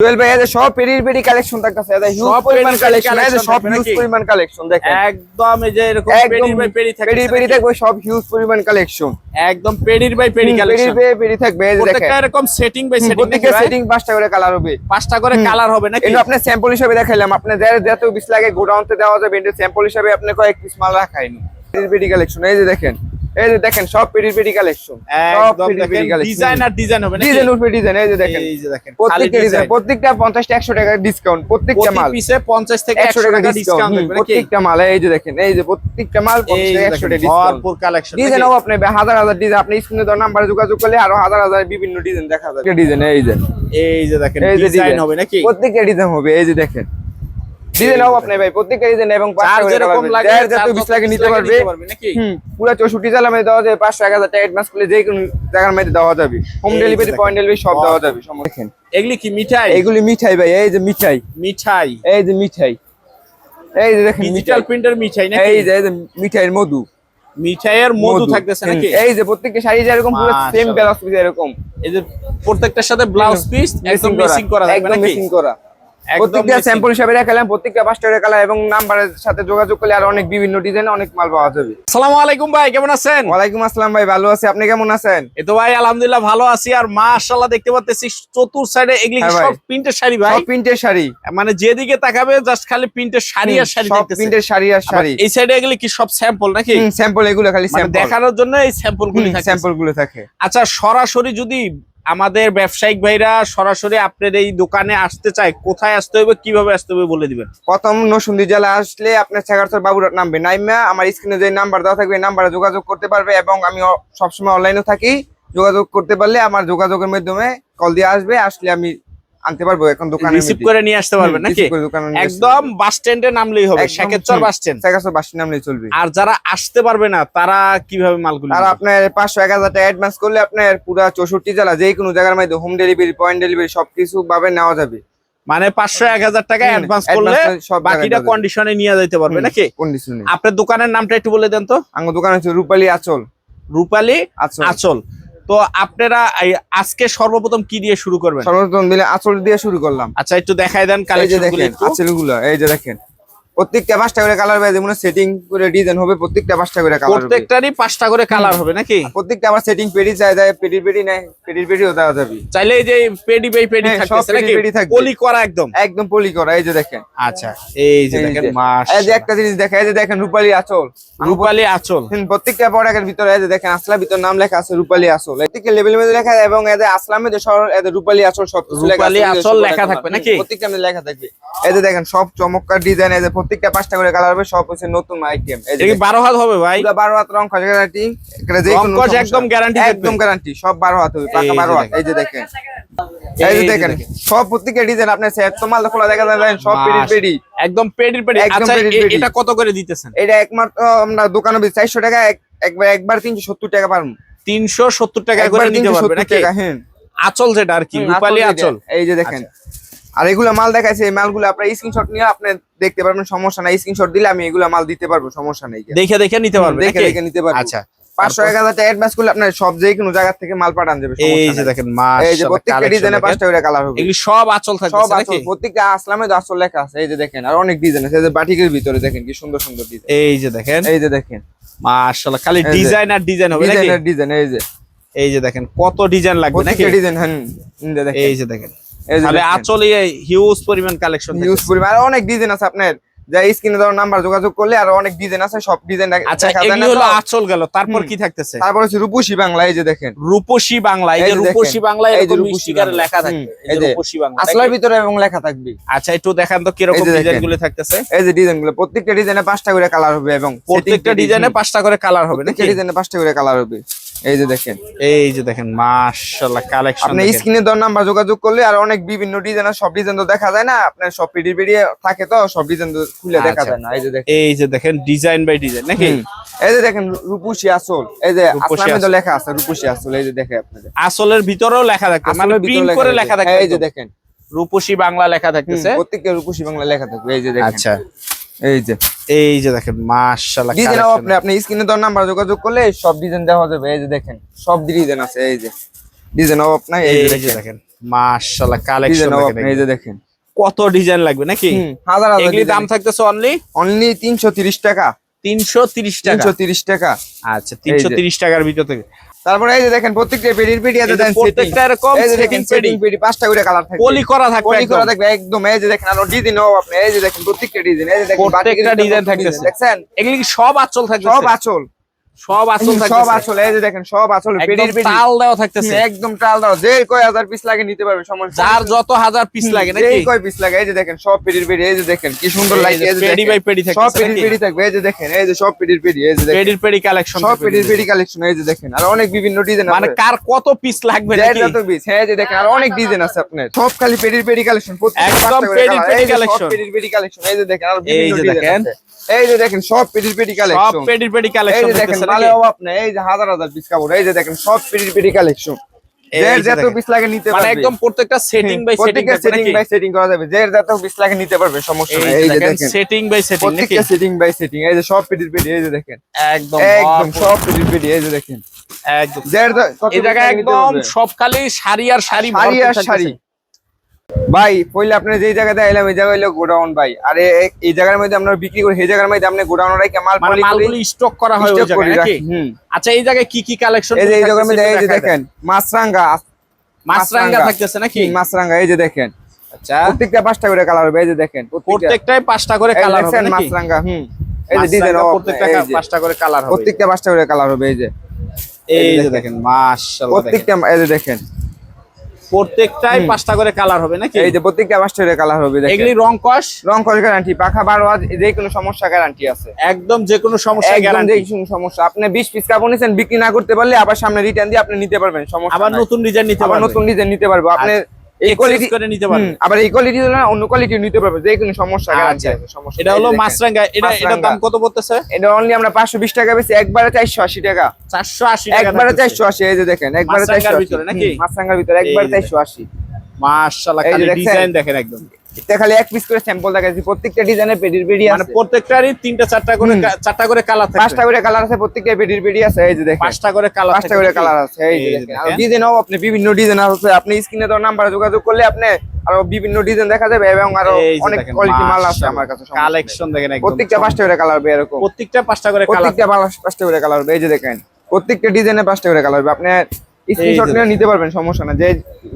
জুয়েল ভাই এদের সব পেরির পেরি কালেকশন থাকতেছে এদের হিউজ পরিমাণ পেরি পেরি কালেকশন এদের সব হিউজ পরিমাণ কালেকশন দেখেন। একদম এই যে এরকম বাই পেডি থাকে পেরি পেরি থাকবে সব হিউজ পরিমাণ কালেকশন একদম পেডির বাই পেরি কালেকশন পেরি পেরি থাকবে এই দেখেন প্রত্যেকটা এরকম সেটিং বাই সেটিং প্রত্যেকটা সেটিং পাঁচটা করে কালার হবে। পাঁচটা করে কালার হবে নাকি? এটা আপনি স্যাম্পল হিসেবে দেখাইলাম। আপনি যার যত বিশ লাগে গোডাউনতে দেওয়া যাবে এটা স্যাম্পল হিসেবে আপনি কয়েক পিস মাল রাখাইনি। পেরি পেরি কালেকশন এই যে দেখেন। এই যে দেখেন সব পেরি পেরি কালেকশন একদম দেখেন ডিজাইন আর ডিজাইন হবে ডিজাইন উপরে ডিজাইন এই যে দেখেন। এই যে দেখেন প্রত্যেকটা ডিজাইন প্রত্যেকটা পঞ্চাশ একশো টাকা ডিসকাউন্ট প্রত্যেকটা প্রতি মাল। পিসে 50 থেকে একশো 100 টাকা টাকা ডিসকাউন্ট থাকবে প্রত্যেকটা মাল এই যে দেখেন এই যে প্রত্যেকটা মাল এই যে একশো টাকা ডিসকাউন্ট ভরপুর কালেকশন ডিজাইন ও আপনি হাজার হাজার ডিজাইন আপনি স্ক্রিনে দেওয়ার নাম্বারে যোগাযোগ করলে আরও হাজার হাজার বিভিন্ন ডিজাইন দেখা যাবে। ডিজাইন এই যে এই যে দেখেন ডিজাইন হবে নাকি? প্রত্যেকটা ডিজাইন হবে এই যে দেখেন। ডিজাইন আপনি ভাই প্রত্যেকটা ডিজাইন এবং যার যেরকম লাগে যত যার বিশ যত লাগে নিতে পারবে। নাকি? পুরো চৌষট্টি জেলা মধ্যে দেওয়া যাবে পাঁচশো এক টাকা অ্যাডভান্স করলে যে কোনো জায়গার মধ্যে দেওয়া যাবে। হোম ডেলিভারি পয়েন্ট ডেলিভারি সব দেওয়া যাবে। দেখেন। এগুলি কি মিঠাই? এইগুলি মিঠাই ভাই এই যে মিঠাই। মিঠাই। এই যে মিঠাই। এই যে দেখেন ডিজিটাল প্রিন্টার মিঠাই নাকি? এই যে এই যে মিঠাইয়ের মধু। মিঠাইয়ের মধু থাকতেছে নাকি? এই যে প্রত্যেকটা শাড়ি যেরকম পুরো সেম ব্লাউজ পিস এরকম। এই যে প্রত্যেকটার সাথে ব্লাউজ পিস একদম মেসিং করা। থাকবে একদম নাকি? মেসিং করা। প্রত্যেকটা স্যাম্পল হিসাবে দেখালাম প্রত্যেকটা পাঁচটা কালার এবং নাম্বারের সাথে যোগাযোগ করলে আর অনেক বিভিন্ন ডিজাইন অনেক মাল পাওয়া যাবে। আসসালামু আলাইকুম ভাই কেমন আছেন? ওয়ালাইকুম আসসালাম ভাই ভালো আছি। আপনি কেমন আছেন? এই তো ভাই আলহামদুলিল্লাহ ভালো আছি। আর মাশাআল্লাহ দেখতে পাচ্তেছি চতুর সাইডে এগুলি হ্যাঁ। সব প্রিন্টের শাড়ি ভাই? সব প্রিন্টের শাড়ি। মানে যেদিকে তাকাবে জাস্ট খালি প্রিন্টের শাড়ি আর শাড়ি সব প্রিন্টের শাড়ি আর শাড়ি। এই সাইডে এগুলি কি সব স্যাম্পল নাকি? স্যাম্পল এগুলো খালি মানে স্যাম্পল দেখানোর জন্য এই স্যাম্পল গুলি থাকে। স্যাম্পলগুলো থাকে। আচ্ছা সরাসরি যদি আমাদের ব্যবসায়িক ভাইরা সরাসরি আপনার এই দোকানে আসতে চায়, কোথায় আসতে হবে কীভাবে আসতে হবে বলে দিবেন? প্রথম নসুন্দি জেলা আসলে আপনার ছেগারচর বাবুরাট নামবে নাইমা, আমার স্ক্রিনে যে নাম্বার দেওয়া থাকবে নাম্বারে যোগাযোগ করতে পারবে এবং আমি সবসময় অনলাইনে থাকি। যোগাযোগ করতে পারলে আমার যোগাযোগের মাধ্যমে কল দিয়ে আসবে, আসলে আমি আনতে পারব এখন দোকানে রিসিভ করে নিয়ে আসতে পারবেন নাকি? একদম বাস স্ট্যান্ডে নামলেই হবে শেখেরচর বাস স্ট্যান্ড ছেগারচর বাস নামলেই চলবে। আর যারা আসতে পারবে না তারা কীভাবে মালগুলো আর? আপনার পাঁচশো এক হাজার টাকা অ্যাডভান্স করলে আপনার পুরো চৌষট্টি জেলা যে কোনো জায়গার মধ্যে হোম ডেলিভারি পয়েন্ট ডেলিভারি সবকিছু ভাবে নেওয়া যাবে। মানে পাঁচশো এক হাজার টাকা অ্যাডভান্স করলে বাকিটা। কন্ডিশনে নিয়ে যেতে পারবে নাকি? কন্ডিশনে আপনার দোকানের নামটা একটু বলে দেন তো। আমার দোকান হচ্ছে রূপালী আচল। রূপালী আচল। আচল। তো আপনারা আজকে সর্বপ্রথম কি দিয়ে শুরু করবেন? সর্বপ্রথম দিলে আচল দিয়ে শুরু করলাম। আচ্ছা একটু দেখাই দেন কালেকশন দেখেন আচলগুলো এই যে দেখেন। প্রত্যেকটা পাঁচটা করে কালার পাই যেমন সেটিং করে ডিজাইন হবে প্রত্যেকটা পাঁচটা করে কালার হবে প্রত্যেকটারই পাঁচটা করে কালার হবে নাকি প্রত্যেকটা আমার সেটিং পেডি চাই যায় পেডির পেডি নেয় পেডির পেডিও দেওয়া যাবে চাইলে এই যে পেডি বাই পেডি হ্যাঁ, থাকতেছে পেডি নাকি পেডি থাকবে। পলি করা একদম একদম পলি করা এই যে দেখেন আচ্ছা এই যে দেখেন মাস এই যে একটা জিনিস দেখা এই যে দেখেন রূপালী আচল রূপালী আচল প্রত্যেকটা প্রোডাক্টের ভিতরে এই যে দেখেন আসলার ভিতর নাম লেখা আছে রূপালী আসল প্রত্যেকটা লেভেল মধ্যে লেখা এবং আসলামে যে সর এদের রূপালী আসল সব লেখা রূপালী আঁচল লেখা থাকবে নাকি? প্রত্যেকটা মধ্যে লেখা থাকবে এই যে দেখেন সব চমৎকার ডিজাইন এই যে প্রত্যেকটা পাঁচটা করে কালার হবে সব হচ্ছে নতুন আইটেম এই যে এটা কি বারো হাত হবে ভাই। পুরো বারো হাত রং খরচ গ্যারান্টি এটা যে কোনো একদম থাকবে। একদম গ্যারান্টি সব বারো হাত হবে পাকা এই যে বারো হাত এই যে দেখেন। এই যে দেখেন। সব প্রত্যেকটা ডিজাইন আপনার সেট তো মাল খোলা দেখা যায় সব পেডি পেডি। একদম পেডির পেডি। আচ্ছা পেডি। এটা কত করে দিতেছেন? এটা একমাত্র আমরা দোকানে চারশো টাকা এক- একবার একবার তিনশো সত্তর টাকা পারব। তিনশো সত্তর টাকা করে নিতে পারবে নাকি? হ্যাঁ। আচল যেটা আর কি রূপালী আঁচল আচল। এই যে দেখেন। আর এগুলা মাল দেখাইছে এই মালগুলো আপনার স্ক্রিনশট নিয়ে আপনি দেখতে পারবেন সমস্যা নাই স্ক্রিনশট দিলে আমি এগুলা মাল দিতে পারব সমস্যা নেই দেখে দেখে নিতে পারবে দেখে দেখে নিতে পারব আচ্ছা পাঁচশো এক হাজার টাকা অ্যাডভান্স করলে আপনার সব যে কোনো জায়গা থেকে মাল পাঠান যাবে এই যে দেখেন এই যে প্রত্যেকটা ডিজাইনে পাঁচটা করে কালার হবে এগুলি সব আচল থাকবে প্রত্যেকটা আসলামে লেখা আছে এই যে দেখেন আর অনেক ডিজাইন আছে এই যে বাটিকের ভিতরে দেখেন কি সুন্দর সুন্দর ডিজাইন এই যে দেখেন এই যে দেখেন মাশাআল্লাহ খালি ডিজাইন আর ডিজাইন হবে নাকি ডিজাইন এই যে এই যে দেখেন কত ডিজাইন লাগবে নাকি ডিজাইন হ্যাঁ এই যে দেখেন তাহলে। হিউজ পরিমাণ কালেকশন পরিমাণ। আর অনেক ডিজাইন আছে আপনার। যা স্ক্রিনে দেওয়ার নাম্বার যোগাযোগ করলে আর অনেক ডিজাইন আছে সব ডিজাইন আচ্ছা এগুলি হলো আচল গেল। তারপর কি থাকতেছে? তারপর হচ্ছে রূপসী বাংলা এই যে দেখেন। রূপসী বাংলা এই এই যে যে রূপসী বাংলা এই যে রূপসী মিষ্টিকারে লেখা থাকবে এই এই যে যে রূপসী বাংলা আসলার ভিতরে এবং লেখা থাকবে। আচ্ছা একটু দেখান তো ডিজাইনগুলো থাকতেছে। এই যে ডিজাইনগুলো প্রত্যেকটা ডিজাইনে পাঁচটা করে কালার হবে এবং প্রত্যেকটা ডিজাইনে পাঁচটা করে কালার হবে নাকি? ডিজাইনে পাঁচটা করে কালার হবে। এই যে দেখেন। এই যে দেখেন মাশাআল্লাহ কালেকশন আপনি স্ক্রিনে দেওয়ার নাম্বার যোগাযোগ করলে আর অনেক বিভিন্ন ডিজাইন সব ডিজাইন তো দেখা যায় না আপনার সব পিডি পিডি থাকে তো সব ডিজাইন তো খুলে দেখা আচ্ছা। যায় না এই যে দেখেন। এই যে দেখেন ডিজাইন বাই ডিজাইন নাকি? এই যে দেখেন রূপসী আসল এই যে আসলামে তো লেখা আছে রূপসী আসল এই যে দেখে আপনাদের। আসলের ভিতরেও লেখা থাকবে মানে ভিতরে প্রিন্ট করে লেখা থাকে এই যে দেখেন। রূপসী বাংলা লেখা থাকতেছে। প্রত্যেকটা রূপসী বাংলা লেখা থাকবে এই যে দেখেন। আচ্ছা। এই যে এই যে দেখেন মাশাআল্লাহ ডিজাইন। আপনি আপনি স্ক্রিনে দেওয়ার নাম্বার যোগাযোগ করলে সব ডিজাইন দেওয়া যাবে। এই যে দেখেন সব ডিজাইন আছে এই যে। ডিজাইন আপনার এই এই যে দেখেন। মাশাআল্লাহ কালেকশন দেখেন এই যে দেখেন। কত ডিজাইন লাগবে নাকি? হাজার হাজার এগুলি দাম থাকতেছে অনলি অনলি তিনশো তিরিশ টাকা। তিনশো তিরিশ টাকা? তিনশো তিরিশ টাকা। আচ্ছা তিনশো তিরিশ টাকার ভিতর থেকে। তারপরে এই যে দেখেন প্রত্যেকটা পেডির পেডি আছে দেন প্রত্যেকটা এরকম দেখেন সেটিং পেডি। পাঁচটা করে কালার থাকবে। পলি করা থাকে পলি করা একদম। থাকবে একদম। এই যে দেখেন আর ডিজাইন হবে আপনি এই যে দেখেন প্রত্যেকটা ডিজাইন এই যে দেখেন প্রত্যেকটা ডিজাইন থাকতেছে। দেখছেন? এগুলি সব আঁচল থাকবে সব আঁচল। সব আঁচল সব থাকবে এই যে দেখেন সব একদম পেডির পেডি থাকতেছে একদম টাল দাও যে কয় হাজার পিস লাগে নিতে পারবে সমস্যা যার যত হাজার পিস লাগে নাকি যেই কয় পিস লাগে এই যে দেখেন সব পেডির পেডি এই যে দেখেন কি সুন্দর লাগে এই যে পেডি বাই পেডি সব পেডির পেডি থাকবে এই যে দেখেন এই যে সব পেডির পেডি এই যে দেখেন পেডির পেডি কালেকশন সব পেডির পেডি কালেকশন এই যে দেখেন আর অনেক বিভিন্ন ডিজাইন মানে কার কত পিস লাগবে নাকি যত পিস হ্যাঁ এই যে দেখেন আর অনেক ডিজাইন আছে আপনার সব খালি পেডির পেডি কালেকশন একদম পেডির পেডি collection। পেডির পেডি কালেকশন এই যে দেখেন আর বিভিন্ন ডিজাইন আছে এই যে দেখেন সব পেডি সব কালেকশন এই যে দেখেন মালে অভাব নাই এই যে হাজার হাজার পিস কাপড় এই যে দেখেন সব পেডির পেডি কালেকশন যে যত পিস লাগে নিতে মানে পারবে। একদম প্রত্যেকটা setting by setting setting by setting করা যাবে। যার যত পিস লাগে নিতে পারবে সমস্যা নাই। এই যে দেখেন সেটিং বাই সেটিং প্রত্যেকটা সেটিং বাই সেটিং এই যে সব পেডির পেডি এই যে দেখেন। একদম একদম সব পেডির পেডি এই যে দেখেন। একদম। যার এই piece জায়গায় একদম সব খালি শাড়ি আর শাড়ি শাড়ি আর শাড়ি। ভাই পইলে আপনি যেই জায়গাতে আইলাম এই জায়গা হইল গোডাউন ভাই। আরে এই জায়গার মধ্যে আমরা বিক্রি করি সেই জায়গার মধ্যে আপনি গোডাউন রাখি মাল মানে মালগুলো স্টক করা হয় ওই জায়গায় নাকি। আচ্ছা এই জায়গায় কি কি কালেকশন এই যে এই জায়গার মধ্যে এই যে দেখেন মাছরাঙ্গা। মাছরাঙ্গা থাকতেছে নাকি? মাছরাঙ্গা এই যে দেখেন। আচ্ছা। প্রত্যেকটা পাঁচটা করে কালার হবে এই যে দেখেন প্রত্যেকটাই পাঁচটা করে কালার হবে নাকি? মাছরাঙ্গা হুম। এই যে ডিজাইন প্রত্যেকটা পাঁচটা করে কালার হবে। প্রত্যেকটা পাঁচটা করে কালার হবে এই যে। এই যে দেখেন। মাশাআল্লাহ প্রত্যেকটা এই যে দেখেন। প্রত্যেকটাই পাঁচটা করে কালার হবে নাকি? এই যে প্রত্যেকটা পাঁচটা করে কালার হবে এগুলি রং কস? রং কস গ্যারান্টি পাখা বারো যে কোনো সমস্যা গ্যারান্টি আছে। একদম যে কোনো সমস্যা গ্যারান্টি যে কোনো সমস্যা। আপনি 20 পিস কাপড় নিছেন বিক্রি না করতে পারলে আবার সামনে রিটার্ন দিয়ে আপনি নিতে পারবেন সমস্যা আবার নতুন ডিজাইন নিতে পারবেন পারবে। নতুন ডিজাইন নিতে পারব। আপনি এই কোয়ালিটি করে নিতে পারবে আবার এই কোয়ালিটি না অন্য কোয়ালিটি নিতে পারবে যে কোনো সমস্যা আচ্ছা। আছে সমস্যা এটা হলো। মাছরাঙ্গা এটা এটা দাম কত পড়তেছে এটা অনলি আমরা 520 টাকা বেশি একবারে 480 টাকা চারশো আশি টাকা একবারে থাকতেছে। 480 এই যে দেখেন একবারে মাছরাঙ্গার 480 ভিতরে নাকি? মাছরাঙ্গার ভিতরে একবারে দেখেন। 480 মাশাআল্লাহ খালি ডিজাইন দেখেন একদম খালি এক পিস করে স্যাম্পল দেখাচ্ছি প্রত্যেকটা ডিজাইনের পেডির পেডি মানে আছে। প্রত্যেকটারই তিনটা চারটা করে চারটা করে কালার থাকে পাঁচটা করে কালার আছে প্রত্যেকটা পেডির পেডি আছে এই যে দেখেন। পাঁচটা করে কালার পাঁচটা করে কালার আছে এই যে দেখেন। আর ডিজাইনও আপনি বিভিন্ন ডিজাইন আছে আপনি স্ক্রিনে তো নাম্বারে যোগাযোগ করলে আপনি আরও বিভিন্ন ডিজাইন দেখা যাবে এবং আরও অনেক কোয়ালিটি মাল আছে আমার কাছে কালেকশন দেখেন একদম প্রত্যেকটা পাঁচটা করে কালার হবে এরকম। প্রত্যেকটা পাঁচটা করে কালার প্রত্যেকটা পাঁচটা করে কালার হবে এই যে দেখেন। প্রত্যেকটা ডিজাইনে পাঁচটা করে কালার হবে আপনি স্ক্রিনশট নিয়ে নিতে পারবেন সমস্যা না যে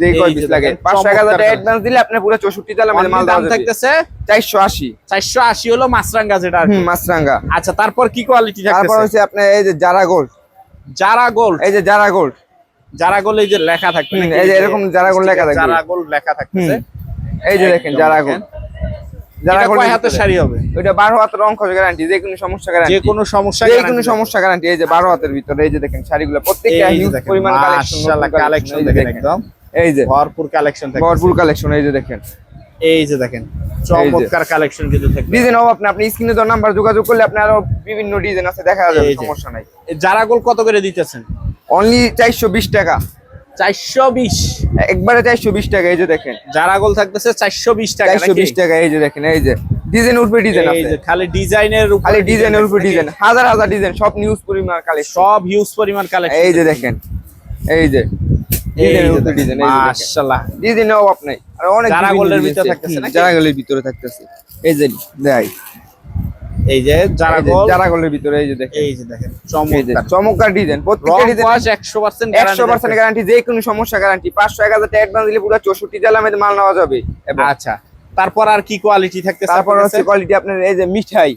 যে কয় পিস লাগে দেখেন, পাঁচশো এক হাজার চমৎকার টাকা অ্যাডভান্স দিলে আপনি পুরো চৌষট্টি তালে মানে মাল দাম থাকতেছে চারশো আশি। চারশো আশি হলো মাছরাঙ্গা যেটা আর হুম মাছরাঙ্গা। আচ্ছা তারপর কি কোয়ালিটি তারপর থাকতেছে? হচ্ছে আপনার এই যে জারা গোল্ড জারা গোল্ড এই যে জারা গোল্ড জারা গোল্ড এই যে লেখা থাকবে এই যে এরকম জারা গোল্ড লেখা থাকবে। জারা গোল্ড লেখা থাকতেছে। এই যে দেখেন জারা। গোল্ড কয় হাতের শাড়ি হবে? হাতের রং খরচ গ্যারান্টি যে কোনো সমস্যা গ্যারান্টি যে কোনো সমস্যা যে কোনো সমস্যা গ্যারান্টি এই যে বারো হাতের ভিতরে এই যে দেখেন শাড়িগুলো। প্রত্যেকটা হিউজ দেখেন, পরিমাণ কালেকশন মাশাআল্লাহ কালেকশন দেখেন একদম। এই যে। ভরপুর কালেকশন থাকে ভরপুর কালেকশন এই যে দেখেন। এই যে দেখেন চমৎকার কালেকশন কিন্তু থাকবে। ডিজাইন হবে আপনি আপনি স্ক্রিনে নাম্বার যোগাযোগ করলে আপনি আরও বিভিন্ন ডিজাইন আছে দেখা যাবে সমস্যা নাই। যারা গোল কত করে দিতেছেন? অনলি চারশো বিশ টাকা। চারশো বিশ। একবারে চারশো বিশ টাকা এই যে দেখেন। গোল্ড থাকতেছে চারশো বিশ টাকা চারশো বিশ টাকা এই যে দেখেন এই যে ডিজাইন উপরে ডিজাইন এই যে খালি ডিজাইনের উপর খালি ডিজাইনের উপর? ডিজাইন হাজার হাজার ডিজাইন সব নিউজ পরিমাণ কালেকশন সব হিউজ পরিমাণ কালেকশন এই যে দেখেন এই যে ডিজাইন মাশাআল্লাহ ডিজাইনের অভাব নাই। আর অনেক বিভিন্ন ভিতরে থাকতেছে হুম, নাকি? ভিতরে থাকতেছে। এই যে দেখাই এই যে জারা এই যে গোল্ড জারা গোল্ডের ভিতরে এই যে দেখেন এই যে দেখেন চমৎকার চমৎকার ডিজাইন প্রত্যেকটা ডিজাইন 100% একশো পার্সেন্ট গ্যারান্টি যে কোনো সমস্যা গ্যারান্টি পাঁচশো এক হাজার টাকা অ্যাডভান্স দিলে পুরো চৌষট্টি জেলা আমাদের মাল নেওয়া যাবে আচ্ছা তারপর আর কি কোয়ালিটি থাকতেছে তারপর হচ্ছে কোয়ালিটি আপনার এই যে মিঠাই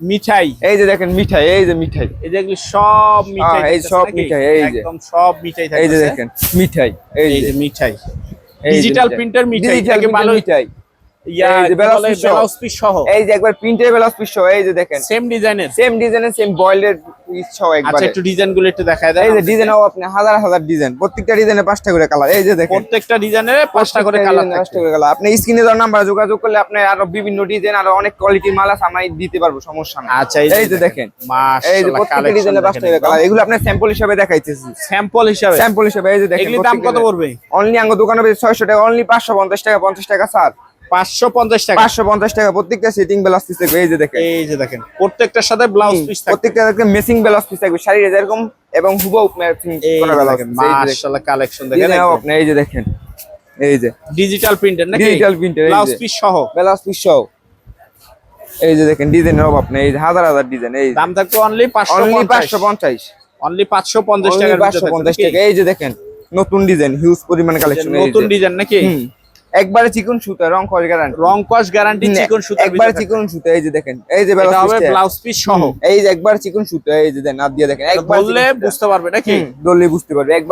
মিঠাই এই যে দেখেন মিঠাই এই যে মিঠাই এই যে সব মিঠাই হ্যাঁ, এই সব মিঠাই, এই যে। একদম সব মিঠাই এই যে দেখেন মিঠাই এই যে মিঠাই ডিজিটাল প্রিন্টার মিঠাই এটাকে ভালো মিঠাই ইয়া এই যে একবার প্রিন্টের ব্লাউজ পিস সহ এই যে দেখেন। সেম ডিজাইনের সেম ডিজাইনের সেম বয়েলের পিস সহ আচ্ছা একটু ডিজাইনগুলো একটু দেখায় দেন এই যে ডিজাইন আপনি হাজার হাজার ডিজাইন প্রত্যেকটা ডিজাইনে পাঁচটা করে কালার এই যে দেখেন। প্রত্যেকটা পাঁচটা করে কালার পাঁচটা করে কালার আপনি স্ক্রিনে নাম্বার যোগাযোগ করলে আপনি আরও বিভিন্ন ডিজাইন আরও অনেক কোয়ালিটির মাল আছে আমি দিতে পারব সমস্যা আচ্ছা এই যে দেখেন। এই যে মাশাআল্লাহ প্রত্যেকটা ডিজাইনে পাঁচটা করে কালার এগুলো স্যাম্পল হিসাবে দেখাইতেছি। স্যাম্পল হিসাবে? স্যাম্পল হিসাবে এই যে দেখেন দাম কত পড়বে? অনলি আঙ্গ দোকানে ছয়শো টাকা অনলি পাঁচশো পঞ্চাশ টাকা পঞ্চাশ টাকা স্যার 550 টাকা। পাঁচশো পঞ্চাশ টাকা। প্রত্যেকটা সেটিং ব্লাউজ পিস থাকবে। এই যে দেখেন। এই যে দেখেন প্রত্যেকটার সাথে ব্লাউজ পিস প্রত্যেকটা মেসিং ব্লাউজ পিস থাকবে। শাড়ির এরকম এবং হুবহু ম্যাচিং করা ব্লাউজ মাশাআল্লাহ কালেকশন দেখেন। আপনি এই যে দেখেন। এই যে। ডিজিটাল প্রিন্টের নাকি? ডিজিটাল প্রিন্টার ব্লাউজ পিস সহ। ব্লাউজ পিস সহ। এই যে দেখেন ডিজাইনের অভাব নেই। এই হাজার হাজার ডিজাইন এই দাম থাকবে অনলি অনলি পাঁচশো পঞ্চাশ। অনলি পাঁচশো পঞ্চাশ টাকা পাঁচশো পঞ্চাশ টাকা। এই যে দেখেন নতুন ডিজাইন হিউজ পরিমাণ কালেকশন নতুন ডিজাইন নাকি? একবারে চিকন সুতা রং খরচ গ্যারান্টি রং কস গ্যারান্টি চিকন সুতা একবারে চিকন সুতা এই যে দেখেন এই যে ব্লাউজ পিস সহ। এই যে একবার চিকন সুতা এই যে দেন হাত দিয়ে দেখেন একবার বললে বুঝতে পারবে নাকি? বললে বুঝতে পারবে একবার